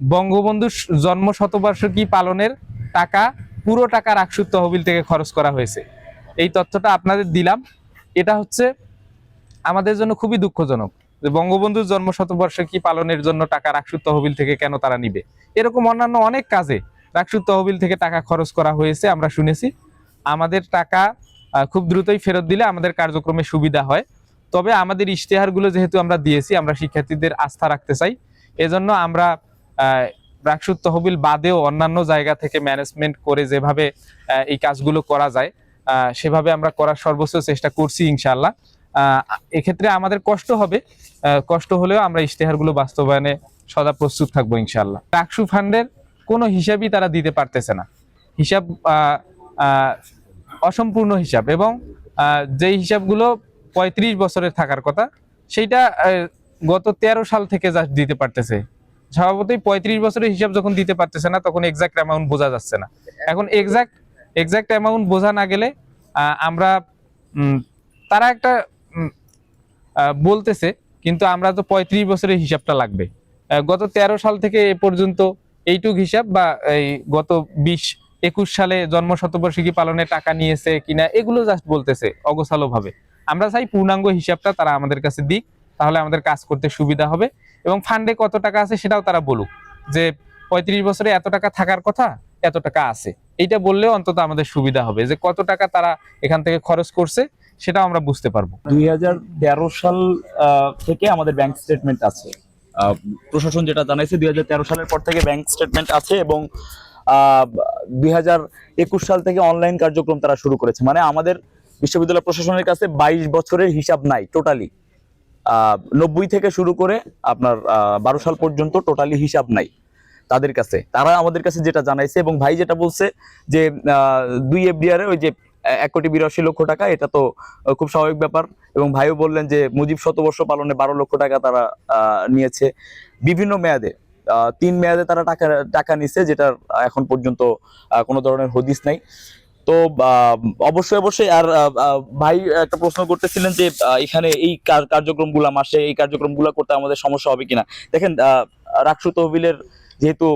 বঙ্গবন্ধুর জন্ম শতবার্ষিকী পালনের টাকা? পুরো টাকা রাকসুদ তহবিল থেকে খরচ করা হয়েছে। এই তথ্যটা আপনাদের দিলাম। এটা হচ্ছে আমাদের জন্য খুবই দুঃখজনক যে বঙ্গবন্ধুর জন্ম শতবার্ষিকী পালনের জন্য টাকা রাকসুদ তহবিল থেকে কেন তারা নিবে? এরকম অন্যান্য অনেক কাজে রাকসুদ তহবিল থেকে টাকা খরচ করা হয়েছে, আমরা শুনেছি। আমাদের টাকা খুব দ্রুতই ফেরত দিলে আমাদের কার্যক্রমে সুবিধা হয়। তবে আমাদের ইশতেহারগুলো যেহেতু আমরা দিয়েছি, আমরা শিক্ষার্থীদের আস্থা রাখতে চাই। এজন্য আমরা আহ, রাকসুদ তহবিল বাদেও অন্যান্য জায়গা থেকে ম্যানেজমেন্ট করে যেভাবে এই কাজগুলো করা যায় সেভাবে আমরা করার সর্বোচ্চ চেষ্টা করছি ইনশাল্লাহ এক্ষেত্রে আমাদের কষ্ট হবে কষ্ট হলেও আমরা ইশতেহারগুলো বাস্তবায়নে সদা প্রস্তুত থাকব ইনশাল্লাহ রাকসু ফান্ডের কোনো হিসাবই তারা দিতে পারতেছে না। হিসাব অসম্পূর্ণ হিসাব এবং যেই হিসাবগুলো পঁয়ত্রিশ বছরের থাকার কথা সেইটা গত তেরো সাল থেকে যা দিতে পারতেছে। স্বভাবতই পঁয়ত্রিশ বছরের হিসাব যখন দিতে পারতেছে না, তখন এক্সাক্ট অ্যামাউন্ট বোঝা যাচ্ছে না। এখন এক্সাক্ট এক্সাক্ট অ্যামাউন্ট বোঝা না গেলে আমরা তারা একটা বলতেছে, কিন্তু আমরা তো পঁয়ত্রিশ বছরের হিসাবটা লাগবে। গত তেরো সাল থেকে এ পর্যন্ত এইটুক হিসাব বা এই গত বিশ, একুশ সালে জন্ম শতবর্ষিকী পালনে টাকা নিয়েছে কিনা, এগুলো জাস্ট বলতেছে অগোছালো ভাবে আমরা চাই পূর্ণাঙ্গ হিসাবটা তারা আমাদের কাছে দিক। তাহলে আমাদের কাজ করতে সুবিধা হবে। এবং ফান্ডে কত টাকা আছে সেটাও তারা বলুক। যে পঁয়ত্রিশ বছরে এত টাকা থাকার কথা, এত টাকা আছে। এইটা বললেও অন্তত আমাদের সুবিধা হবে। যে কত টাকা তারা এখান থেকে খরচ করছে, সেটাও আমরা বুঝতে পারব। দুই হাজার তেরো সাল থেকে আমাদের ব্যাংক স্টেটমেন্ট আছে। প্রশাসন যেটা জানাইছে, দুই হাজার তেরো সালের পর থেকে ব্যাংক স্টেটমেন্ট আছে এবং দুই হাজার একুশ সাল থেকে অনলাইন কার্যক্রম তারা শুরু করেছে। মানে আমাদের বিশ্ববিদ্যালয় প্রশাসনের কাছে বাইশ বছরের হিসাব নাই টোটালি নব্বই থেকে শুরু করে আপনার বারো সাল পর্যন্ত টোটালি হিসাব নাই তাদের কাছে। তারা আমাদের কাছে যেটা জানাইছে এবং ভাই যেটা বলছে যে দুই এফডিআর ওই যে এক কোটি বিরাশি লক্ষ টাকা, এটা তো খুব স্বাভাবিক ব্যাপার। এবং ভাইও বললেন যে, মুজিব শতবর্ষ পালনে বারো লক্ষ টাকা তারা নিয়েছে। বিভিন্ন মেয়াদে তিন মেয়াদে তারা টাকা টাকা নিছে, যেটার এখন পর্যন্ত কোনো ধরনের হদিস নাই। তো অবশ্যই অবশ্যই। আর ভাই একটা প্রশ্ন করতেছিলেন যে এখানে এই কার্যক্রমগুলা মাসে এই কার্যক্রমগুলা করতে আমাদের সমস্যা হবে কিনা? দেখেন রাকসু তহবিলের যেহেতু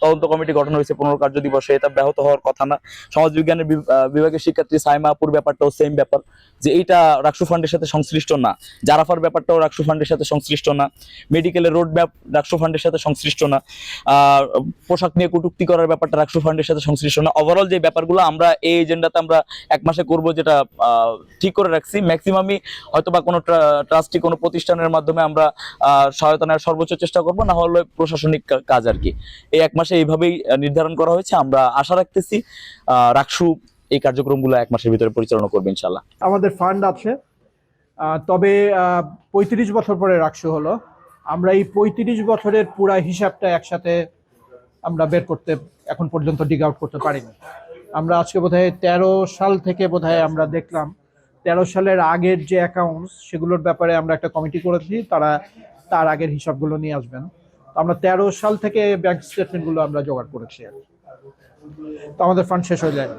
তদন্ত কমিটি গঠন হয়েছে পনেরো কার্য দিবসে এটা ব্যাহত হওয়ার কথা না। সমাজ বিজ্ঞানের বিভাগের শিক্ষার্থী সাইমা আপুর ব্যাপারটাও সেম ব্যাপার, যে এইটা রাকসু ফান্ডের সাথে সংশ্লিষ্ট না। জারাফার ব্যাপারটাও রাকসু ফান্ডের সাথে সংশ্লিষ্ট না। মেডিকেলের রোড ম্যাপ রাকসু ফান্ডের সাথে সংশ্লিষ্ট না। পোশাক নিয়ে কটূক্তি করার ব্যাপারটা রাকসু ফান্ডের সাথে সংশ্লিষ্ট না। ওভারঅল যে ব্যাপারগুলো আমরা এই এজেন্ডাতে আমরা এক মাসে করব যেটা ঠিক করে রাখছি। ম্যাক্সিমামই হয়তো বা কোনো ট্রাস্টি কোনো প্রতিষ্ঠানের মাধ্যমে আমরা সহায়তা নেওয়ার সর্বোচ্চ চেষ্টা করব, না হলে প্রশাসনিক কাজ আর কি এই এক মাসে এইভাবেই নির্ধারণ করা হয়েছে। আমরা আশা রাখতেছি রাকসু এই কার্যক্রমগুলো এক মাসের ভিতরে পরিচালনা করবে ইনশাল্লাহ আমাদের ফান্ড আছে। তবে পঁয়ত্রিশ বছর পরে রাখশো হলো। আমরা এই পঁয়ত্রিশ বছরের পুরা হিসাবটা একসাথে আমরা বের করতে এখন পর্যন্ত ডিগ আউট করতে পারিনি। আমরা আজকে বোধহয় তেরো সাল থেকে বোধহয় আমরা দেখলাম, তেরো সালের আগের যে অ্যাকাউন্টস সেগুলোর ব্যাপারে আমরা একটা কমিটি করেছি। তারা, তার আগের হিসাবগুলো নিয়ে আসবেন। আমরা তেরো সাল থেকে ব্যাংক স্টেটমেন্টগুলো আমরা জোগাড় করেছি। তো আমাদের ফান্ড শেষ হয়ে যায়নি